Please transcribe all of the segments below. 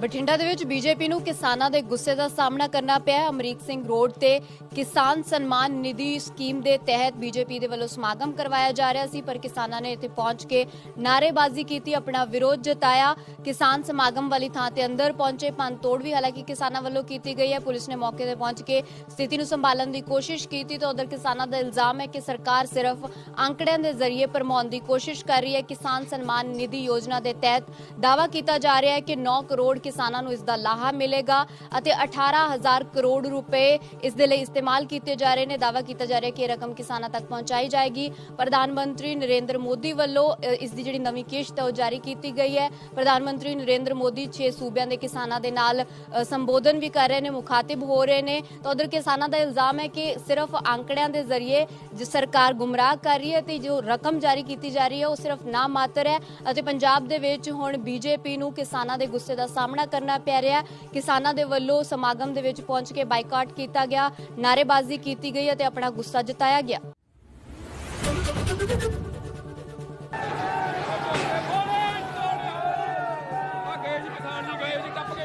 ਬਠਿੰਡਾ ਦੇ ਵਿੱਚ ਬੀਜੇਪੀ ਨੂੰ ਕਿਸਾਨਾਂ ਦੇ ਗੁੱਸੇ ਦਾ ਸਾਹਮਣਾ ਕਰਨਾ ਪਿਆ ਅਮਰੀਕ ਸਿੰਘ ਰੋਡ ਤੇ ਕਿਸਾਨ ਸਨਮਾਨ ਨਿਧੀ ਸਕੀਮ ਦੇ ਤਹਿਤ ਬੀਜੇਪੀ ਦੇ ਵੱਲੋਂ ਸਮਾਗਮ ਕਰਵਾਇਆ ਜਾ ਰਿਹਾ ਸੀ, ਪਰ ਕਿਸਾਨਾਂ ਨੇ ਇੱਥੇ ਪਹੁੰਚ ਕੇ ਨਾਅਰੇਬਾਜ਼ੀ ਕੀਤੀ, ਆਪਣਾ ਵਿਰੋਧ ਜਤਾਇਆ। ਕਿਸਾਨ ਸਮਾਗਮ ਵਾਲੀ ਥਾਂ ਤੇ ਅੰਦਰ ਪਹੁੰਚੇ ਪੰਨ ਤੋੜ ਵੀ ਹਾਲਾਂਕਿ ਕਿਸਾਨਾਂ ਵੱਲੋਂ ਕੀਤੀ ਗਈ ਹੈ। ਪੁਲਿਸ ਨੇ ਮੌਕੇ ਤੇ ਪਹੁੰਚ ਕੇ ਸਥਿਤੀ ਨੂੰ ਸੰਭਾਲਣ ਦੀ ਕੋਸ਼ਿਸ਼ ਕੀਤੀ ਤਾਂ ਉਧਰ ਕਿਸਾਨਾਂ ਦਾ ਇਲਜ਼ਾਮ ਹੈ ਕਿ ਸਰਕਾਰ ਸਿਰਫ ਅੰਕੜਿਆਂ ਦੇ ਜ਼ਰੀਏ ਭਰਮਾਉਣ ਦੀ ਕੋਸ਼ਿਸ਼ ਕਰ ਰਹੀ ਹੈ। ਕਿਸਾਨ ਸਨਮਾਨ ਨਿਧੀ ਯੋਜਨਾ ਦੇ ਤਹਿਤ ਦਾਵਾ ਕੀਤਾ ਜਾ ਰਿਹਾ ਹੈ ਕਿ 9 ਕਰੋੜ ਕਿਸਾਨਾਂ ਨੂੰ ਇਸ ਦਾ ਲਾਹਾ ਮਿਲੇਗਾ ਅਤੇ 18000 ਕਰੋੜ ਰੁਪਏ ਇਸ ਦੇ ਲਈ ਇਸਤੇਮਾਲ ਕੀਤੇ ਜਾ ਰਹੇ ਨੇ। ਦਾਵਾ ਕੀਤਾ ਜਾ ਰਿਹਾ ਕਿ ਇਹ ਰਕਮ ਕਿਸਾਨਾਂ ਤੱਕ ਪਹੁੰਚਾਈ ਜਾਏਗੀ। ਪ੍ਰਧਾਨ ਮੰਤਰੀ ਨਰਿੰਦਰ ਮੋਦੀ ਵੱਲੋਂ ਇਸ ਦੀ ਜਿਹੜੀ ਨਵੀਂ ਕਿਸ਼ਤ ਹੈ ਉਹ ਜਾਰੀ ਕੀਤੀ ਗਈ ਹੈ। ਪ੍ਰਧਾਨ ਮੰਤਰੀ ਨਰਿੰਦਰ ਮੋਦੀ 6 ਸੂਬਿਆਂ ਦੇ ਕਿਸਾਨਾਂ ਦੇ ਨਾਲ ਸੰਬੋਧਨ ਵੀ ਕਰ ਰਹੇ ਨੇ, ਮੁਖਾਤਿਬ ਹੋ ਰਹੇ ਨੇ। ਤਾਂ ਉਧਰ ਕਿਸਾਨਾਂ ਦਾ ਇਲਜ਼ਾਮ ਹੈ ਕਿ ਸਿਰਫ ਅੰਕੜਿਆਂ ਦੇ ਜ਼ਰੀਏ ਸਰਕਾਰ ਗੁੰਮਰਾਹ ਕਰ ਰਹੀ ਹੈ ਤੇ ਜੋ ਰਕਮ ਜਾਰੀ ਕੀਤੀ ਜਾ ਰਹੀ ਹੈ ਉਹ ਸਿਰਫ ਨਾ ਮਾਤਰ ਹੈ ਅਤੇ ਪੰਜਾਬ ਦੇ ਵਿੱਚ ਹੁਣ ਬੀਜੇਪੀ ਨੂੰ ਕਿਸਾਨਾਂ ਦੇ ਗੁੱਸੇ ਦਾ ਸਾਹਮਣਾ ਕਰਨਾ ਪੈ ਰਿਹਾ ਕਿਸਾਨਾਂ ਦੇ ਵੱਲੋਂ ਸਮਾਗਮ ਦੇ ਵਿੱਚ ਪਹੁੰਚ ਕੇ ਬਾਈਕਾਟ ਕੀਤਾ ਗਿਆ, ਨਾਅਰੇਬਾਜ਼ੀ ਕੀਤੀ ਗਈ ਅਤੇ ਆਪਣਾ ਗੁੱਸਾ ਜਤਾਇਆ ਗਿਆ।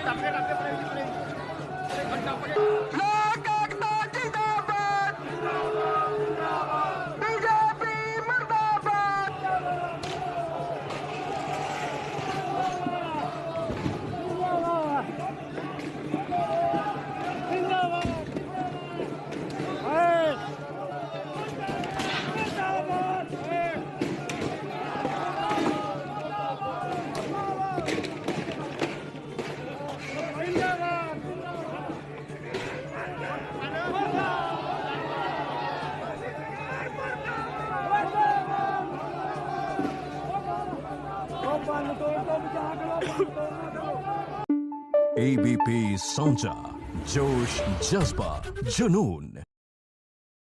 ਟੱਪ ਗਏ ਟੱਪ ਗਏ एबीपी साउंचा जोश जज्बा जुनून